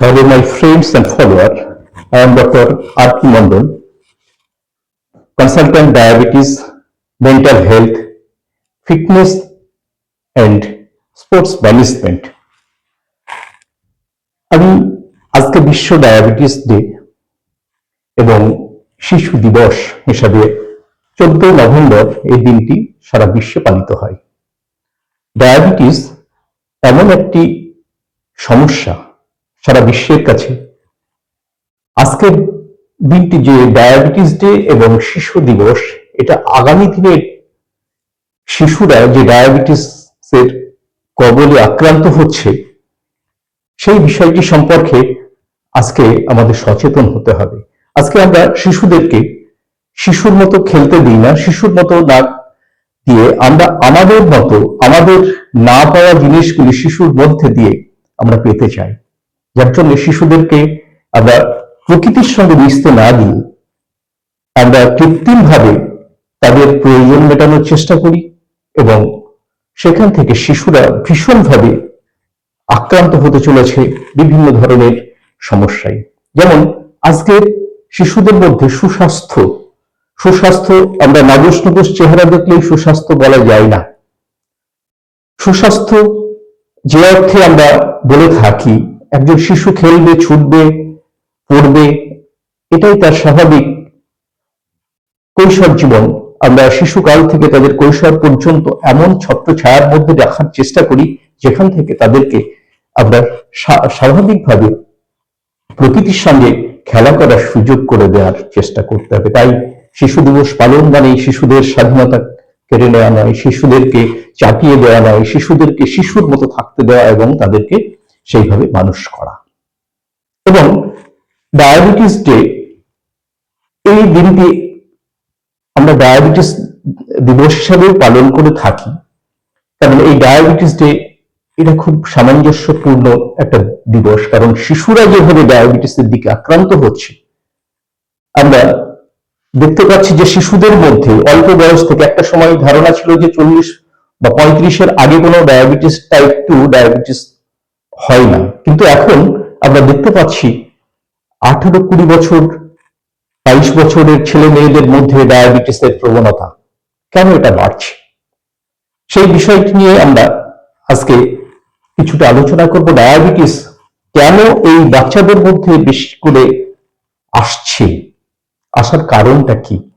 Hello, my friends and followers. I am Dr. R.P. Mondol, consultant diabetes, mental health, fitness and sports management. আমি আজকে বিশ্ব diabetes day এবং শিশু দিবস হিসাবে চোদ্দ নভেম্বর এই দিনটি সারা বিশ্বে পালিত হয় ডায়াবেটিস এমন একটি সমস্যা সারা বিশ্বের কাছে। আজকের দিনটি যে ডায়াবেটিস ডে এবং শিশু দিবস, এটা আগামী দিনে শিশুরা যে ডায়াবেটিসের কবলে আক্রান্ত হচ্ছে, সেই বিষয়টি সম্পর্কে আজকে আমাদের সচেতন হতে হবে। আজকে আমরা শিশুদেরকে শিশুর মতো খেলতে দিই না, শিশুর মতো না দিয়ে আমরা আমাদের মতো, আমাদের না পাওয়া জিনিসগুলি শিশুর মধ্যে দিয়ে আমরা পেতে চাই। যার জন্য শিশুদেরকে আমরা প্রকৃতির সঙ্গে মিশতে না দিয়ে আমরা কৃত্রিম ভাবে তাদের প্রয়োজন মেটানোর চেষ্টা করি এবং সেখান থেকে শিশুরা ভীষণভাবে আক্রান্ত হতে চলেছে বিভিন্ন ধরনের সমস্যায়। যেমন আজকে শিশুদের মধ্যে সুস্বাস্থ্য সুস্বাস্থ্য আমরা নাগস নগস চেহারা দেখলেই সুস্বাস্থ্য বলা যায় না। সুস্বাস্থ্য যে অর্থে আমরা বলে থাকি একজন শিশু খেলবে, ছুটবে, পড়বে, এটাই তার স্বাভাবিক কৈশোর জীবন। আমরা শিশুকাল থেকে তাদের কৈশোর পর্যন্ত এমন ছত্র ছায়ার মধ্যে রাখার চেষ্টা করি, যেখান থেকে তাদেরকে আমরা স্বাভাবিকভাবে প্রকৃতির সঙ্গে খেলা করার সুযোগ করে দেওয়ার চেষ্টা করতে হবে। তাই শিশু দিবস পালন মানে শিশুদের স্বাধীনতা কেড়ে নেওয়া নয় শিশুদেরকে চাপিয়ে দেওয়া নয় শিশুদেরকে শিশুর মতো থাকতে দেওয়া এবং তাদেরকে সেইভাবে মানুষ করা। এবং ডায়াবেটিস ডে এই দিনটি আমরা ডায়াবেটিস দিবস হিসাবে পালন করে থাকি। কারণ এই ডায়াবেটিস ডে এটা খুব সামঞ্জস্যপূর্ণ একটা দিবস। কারণ শিশুরা যেভাবে ডায়াবেটিসের দিকে আক্রান্ত হচ্ছে, আমরা দেখতে পাচ্ছি যে শিশুদের মধ্যে অল্প বয়স থেকে একটা সময় ধারণা ছিল যে চল্লিশ বা পঁয়ত্রিশের আগে কোনো ডায়াবেটিস টাইপ টু ডায়াবেটিস হয় না। কিন্তু এখন আমরা দেখতে পাচ্ছি আঠারো কুড়ি বছর, বাইশ বছরের ছেলে মেয়েদের মধ্যে ডায়াবেটিসের প্রবণতা। কেন এটা বাড়ছে? সেই বিষয়টি নিয়ে আমরা আজকে কিছুটা আলোচনা করব। ডায়াবেটিস কেন এই বাচ্চাদের মধ্যে বেশি করে আসছে? আসার কারণটা কি?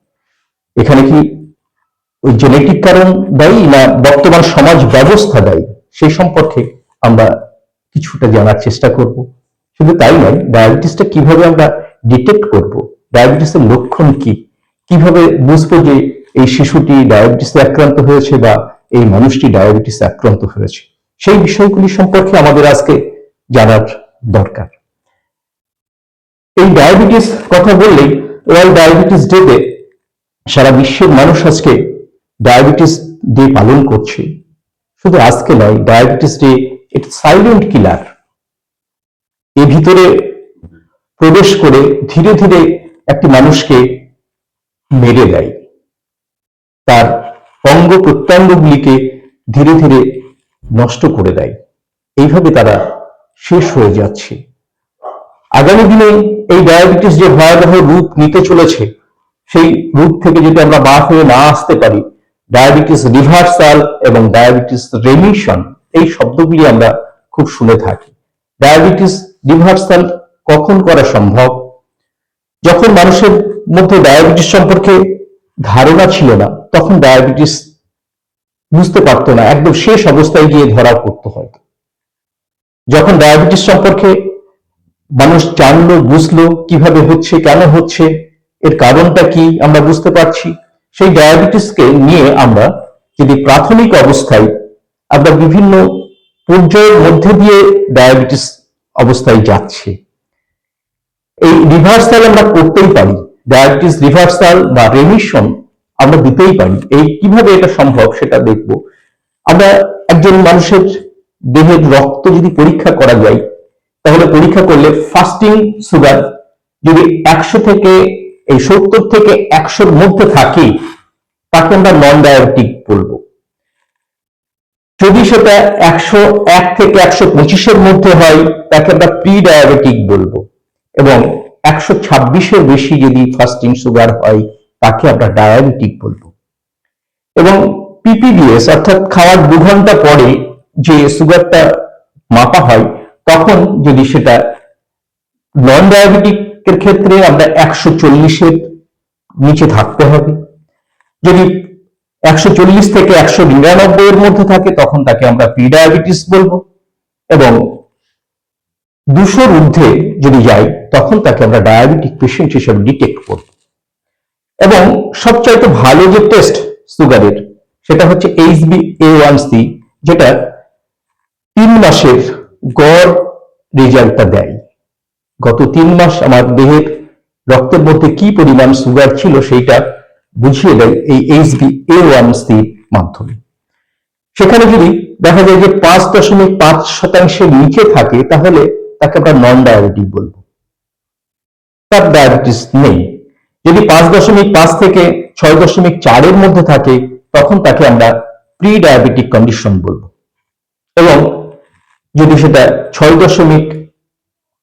এখানে কি ওই জেনেটিক কারণ দায়ী না বর্তমান সমাজ ব্যবস্থা দায়ী? সেই সম্পর্কে আমরা কিছুটা জানার চেষ্টা করব। শুধু তাই নয় ডায়াবেটিসটা কীভাবে আমরা ডিটেক্ট করব? ডায়াবেটিসের লক্ষণ কি? কীভাবে বুঝব যে এই শিশুটি ডায়াবেটিসে আক্রান্ত হয়েছে বা এই মানুষটি ডায়াবেটিসে আক্রান্ত হয়েছে? সেই বিষয়গুলি সম্পর্কে আমাদের আজকে জানার দরকার। এই ডায়াবেটিস কথা বললেই ওয়ার্ল্ড ডায়াবেটিস ডেতে সারা বিশ্বের মানুষ আজকে ডায়াবেটিস ডে পালন করছে। শুধু আজকে নয় ডায়াবেটিস ডে এটা সাইলেন্ট কিলার এর ভিতরে প্রবেশ করে ধীরে ধীরে একটি মানুষকে মেরে দেয়। তার অঙ্গ প্রত্যঙ্গগুলিকে ধীরে ধীরে নষ্ট করে দেয়। এইভাবে তারা শেষ হয়ে যাচ্ছে। আগামী দিনে এই ডায়াবেটিস যে ভয়াবহ রূপ নিতে চলেছে, সেই রূপ থেকে যদি আমরা বার হয়ে না আসতে পারি ডায়াবেটিস রিভার্সাল এবং ডায়াবেটিস রেমিশন এই শব্দগুলি আমরা খুব শুনে থাকি। ডায়াবেটিস রিভার্সাল কখন করা সম্ভব? যখন মানুষের মধ্যে ডায়াবেটিস সম্পর্কে ধারণা ছিল না, তখন ডায়াবেটিস বুঝতে পারতো না, একদম শেষ অবস্থায় গিয়ে ধরা পড়তো হয়তো। যখন ডায়াবেটিস সম্পর্কে মানুষ জানলো, বুঝলো, কীভাবে হচ্ছে, কেন হচ্ছে, এর কারণটা কি আমরা বুঝতে পারছি, সেই ডায়াবেটিসকে নিয়ে আমরা যদি প্রাথমিক অবস্থায় আমরা বিভিন্ন পর্যায়ের মধ্যে দিয়ে ডায়াবেটিস অবস্থায় যাচ্ছে। এই রিভার্সাল আমরা করতেই পারি। ডায়াবেটিস রিভার্সাল বা রেমিশন আমরা দিতেই পারি। এই কীভাবে এটা সম্ভব সেটা দেখব। আমরা একজন মানুষের দেহের রক্ত যদি পরীক্ষা করা যায়, তাহলে পরীক্ষা করলে ফাস্টিং সুগার যদি একশো থেকে, এই সত্তর থেকে একশোর মধ্যে থাকে, তাকে আমরা নন ডায়াবেটিক বলব। যদি সেটা একশো এক থেকে একশো পঁচিশের মধ্যে হয়, তাকে আমরা প্রি ডায়াবেটিক বলব। এবং একশো ছাব্বিশের বেশি যদি ফাস্টিং সুগার হয়, তাকে আমরা ডায়াবেটিক বলব। এবং পিপিডিএস অর্থাৎ খাওয়ার দু ঘণ্টা পরে যে সুগারটা মাপা হয়, তখন যদি সেটা নন ডায়াবেটিকের ক্ষেত্রে আমরা একশো চল্লিশের নিচে থাকতে হবে। যদি একশো চল্লিশ থেকে একশো নিরানব্বই এর মধ্যে থাকে, তখন তাকে আমরা প্রি ডায়াবেটিস বলব। এবং দুশোর ঊর্ধ্বে যদি যাই, তখন তাকে আমরা ডায়াবেটিক পেশেন্ট হিসেবে ডিটেক্ট করব। এবং সবচাইতে ভালো যে টেস্ট সুগারের সেটা হচ্ছে H B A one C যেটা তিন মাসের গড় রেজাল্টটা দেয়। গত তিন মাস আমার দেহের রক্তের মধ্যে কি পরিমাণ সুগার ছিল, সেইটা বুঝিয়ে দেয় এই H B A one C মাধ্যমে। সেখানে যদি দেখা যায় যে পাঁচ দশমিক পাঁচ শতাংশের নিচে থাকে, তাহলে তাকে আমরা নন ডায়াবেটিক বলব। তার ডায়াবেটিস নেই। যদি পাঁচ দশমিক পাঁচ থেকে ছয় দশমিক চারের মধ্যে থাকে, তখন তাকে আমরা প্রি ডায়াবেটিক কন্ডিশন বলব। এবং যদি সেটা ছয় দশমিক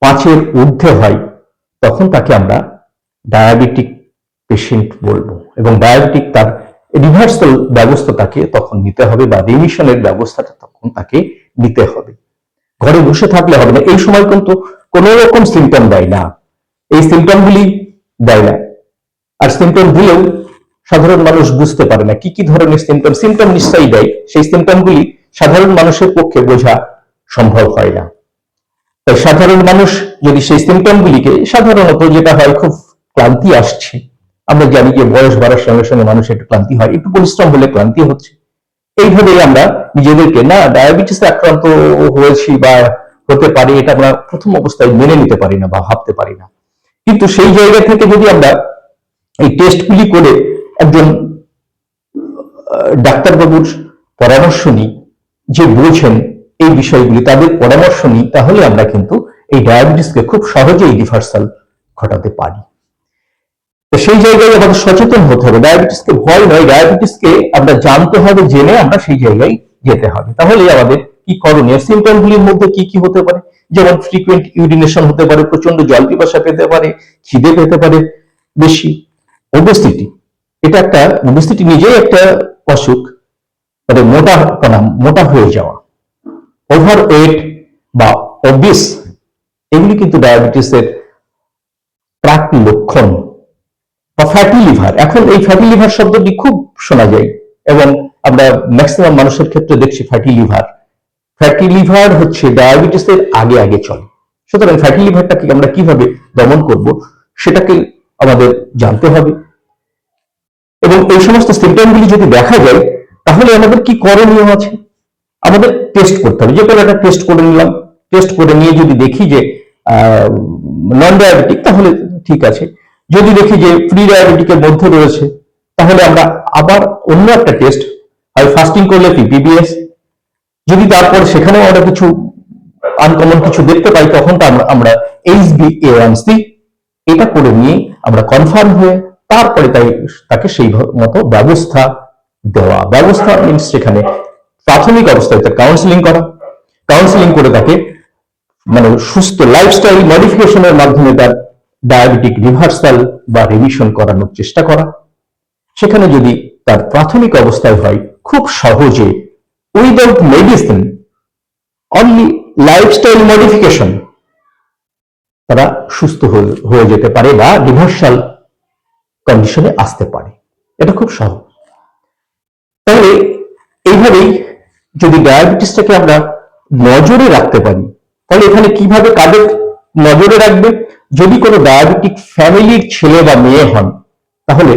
পাঁচের ঊর্ধ্বে হয়, তখন তাকে আমরা ডায়াবেটিক পেশেন্ট বলব। এবং বায়োটিক তার রিভার্সাল ব্যবস্থা তাকে তখন নিতে হবে বা রিমিশনের ব্যবস্থাটা তখন তাকে নিতে হবে। ঘরে বসে থাকলে হবে না। এই সময় কিন্তু কোন রকম সিমটম দেয় না। এই সিমটমগুলি দেয় না। আর সিমটম দিলেও সাধারণ মানুষ বুঝতে পারে না কি কি ধরনের সিমটম সিমটম নিশ্চয়ই দেয়। সেই সিমটমগুলি সাধারণ মানুষের পক্ষে বোঝা সম্ভব হয় না। তাই সাধারণ মানুষ যদি সেই সিমটমগুলিকে সাধারণত যেটা হয় খুব ক্লান্তি আসছে আমরা জানি যে বয়স বাড়ার সঙ্গে সঙ্গে মানুষ একটু ক্লান্তি হয়, একটু পরিশ্রম হলে ক্লান্তি হচ্ছে। এইভাবেই আমরা নিজেদেরকে, না ডায়াবেটিস আক্রান্ত হয়েছি বা হতে পারি, এটা আমরা প্রথম অবস্থায় মেনে নিতে পারি না বা ভাবতে পারি না। কিন্তু সেই জায়গা থেকে যদি আমরা এই টেস্টগুলি করে একজন ডাক্তারবাবুর পরামর্শ নিই, যে বোঝেন এই বিষয়গুলি, তাদের পরামর্শ নিই, তাহলে আমরা কিন্তু এই ডায়াবেটিসকে খুব সহজেই রিভার্সাল ঘটাতে পারি। সেই জায়গায় আমাদের সচেতন হতে হবে ডায়াবেটিসকে ভয় নয় ডায়াবেটিসকে আমরা জানতে হবে, জেনে আমরা সেই জায়গায় যেতে হবে। তাহলে আমাদের কি করণীয়? সিমটম গুলির মধ্যে কি কি হতে পারে? যেমন ফ্রিকুয়েন্ট ইউরিনেশন হতে পারে প্রচণ্ড জল পিপাসা পেতে পারে, খিদে পেতে পারে, বেশি। ওবেসিটি এটা একটা ওবেসিটি নিজেই একটা অসুখ মানে মোটা মোটা হয়ে যাওয়া। ওভার ওয়েট বা অবিস এগুলি কিন্তু ডায়াবেটিসের প্রাক লক্ষণ। বা ফ্যাটি লিভার এখন এই ফ্যাটি লিভার শব্দটি খুব শোনা যায় এবং আমরা ম্যাক্সিমাম মানুষের ক্ষেত্রে দেখছি ফ্যাটি লিভার ফ্যাটি লিভার হচ্ছে ডায়াবেটিসের আগে আগে চলে। সুতরাং ফ্যাটি লিভারটাকে আমরা কীভাবে দমন করব সেটাকে আমাদের জানতে হবে। এবং এই সমস্ত সিমটমগুলি যদি দেখা যায়, তাহলে আমাদের কি করণীয় আছে? আমাদের টেস্ট করতে হবে। যে কোনো একটা টেস্ট করে নিলাম। টেস্ট করে নিয়ে যদি দেখি যে নন ডায়াবেটিক তাহলে ঠিক আছে। যদি দেখি যে ফ্রি ডায়াবেটিকের মধ্যে রয়েছে, তাহলে আমরা আবার অন্য একটা টেস্ট হয় ফাস্টিং করলে পিপিবিএস যদি তারপর সেখানেও আমরা কিছু আনকমন কিছু দেখতে পাই, তখন তো আমরা এইচ বি এ সি এটা করে নিয়ে আমরা কনফার্ম হয়ে তারপরে তাই তাকে সেই মতো ব্যবস্থা দেওয়া। ব্যবস্থা মিনস সেখানে প্রাথমিক অবস্থায় তার কাউন্সিলিং করা। কাউন্সিলিং করে তাকে মানে সুস্থ লাইফস্টাইল মডিফিকেশনের মাধ্যমে তার ডায়াবেটিক রিভার্সাল বা রিমিশন করানোর চেষ্টা করা। সেখানে যদি তার প্রাথমিক অবস্থায় হয়, খুব সহজে without medicine, only lifestyle modification, তারা সুস্থ হয়ে যেতে পারে বা রিভার্সাল কন্ডিশনে আসতে পারে। এটা খুব সহজ। তাহলে এইভাবেই যদি ডায়াবেটিসটাকে আমরা নজরে রাখতে পারি, তাহলে এখানে কীভাবে কাদের নজরে রাখবে? যদি কোনো ডায়াবেটিক ফ্যামিলির ছেলে বা মেয়ে হন, তাহলে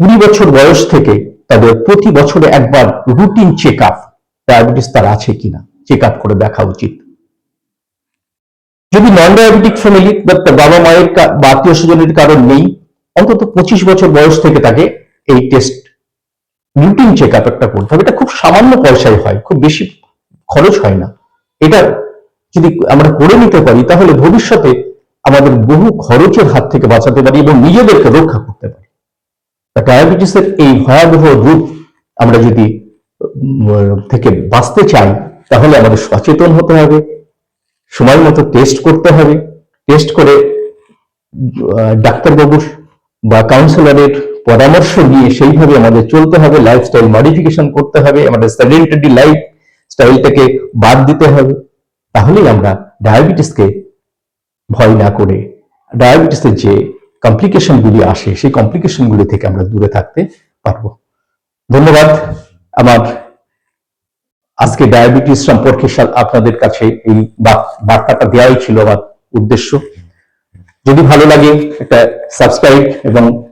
কুড়ি বছর বয়স থেকে তাদের প্রতি বছরে একবার রুটিন চেক আপ ডায়াবেটিস তার আছে কিনা চেক আপ করে দেখা উচিত। যদি নন ডায়াবেটিক ফ্যামিলি বাবা মায়ের বা আত্মীয় স্বজনের কারণ নেই, অন্তত পঁচিশ বছর বয়স থেকে তাকে এই টেস্ট রুটিন চেক আপ একটা করতে হবে। এটা খুব সামান্য পয়সায় হয়, খুব বেশি খরচ হয় না। এটা যদি আমরা করে নিতে পারি, তাহলে ভবিষ্যতে আমাদের বহু খরচের হাত থেকে বাঁচাতে পারি এবং নিজেদেরকে রক্ষা করতে পারি। ডায়াবেটিসের এই ভয়াবহ রূপ আমরা যদি থেকে বাঁচতে চাই, তাহলে আমাদের সচেতন হতে হবে, সময় মতো টেস্ট করতে হবে। টেস্ট করে ডাক্তারবাবুর বা কাউন্সিলরের পরামর্শ নিয়ে সেইভাবে আমাদের চলতে হবে লাইফস্টাইল মডিফিকেশন করতে হবে, আমাদের সেডেন্টারি লাইফ স্টাইলটাকে বাদ দিতে হবে। তাহলেই আমরা ডায়াবেটিসকে ভয় না করে। ডায়াবেটিসের যে কমপ্লিকেশনগুলি আসে, সেই কমপ্লিকেশনগুলি থেকে আমরা দূরে থাকতে পারব। ধন্যবাদ। আমার আজকে ডায়াবেটিস সম্পর্কে আপনাদের কাছে এই বার্তাটা দেওয়াই ছিল আমার উদ্দেশ্য। যদি ভালো লাগে, একটা সাবস্ক্রাইব এবং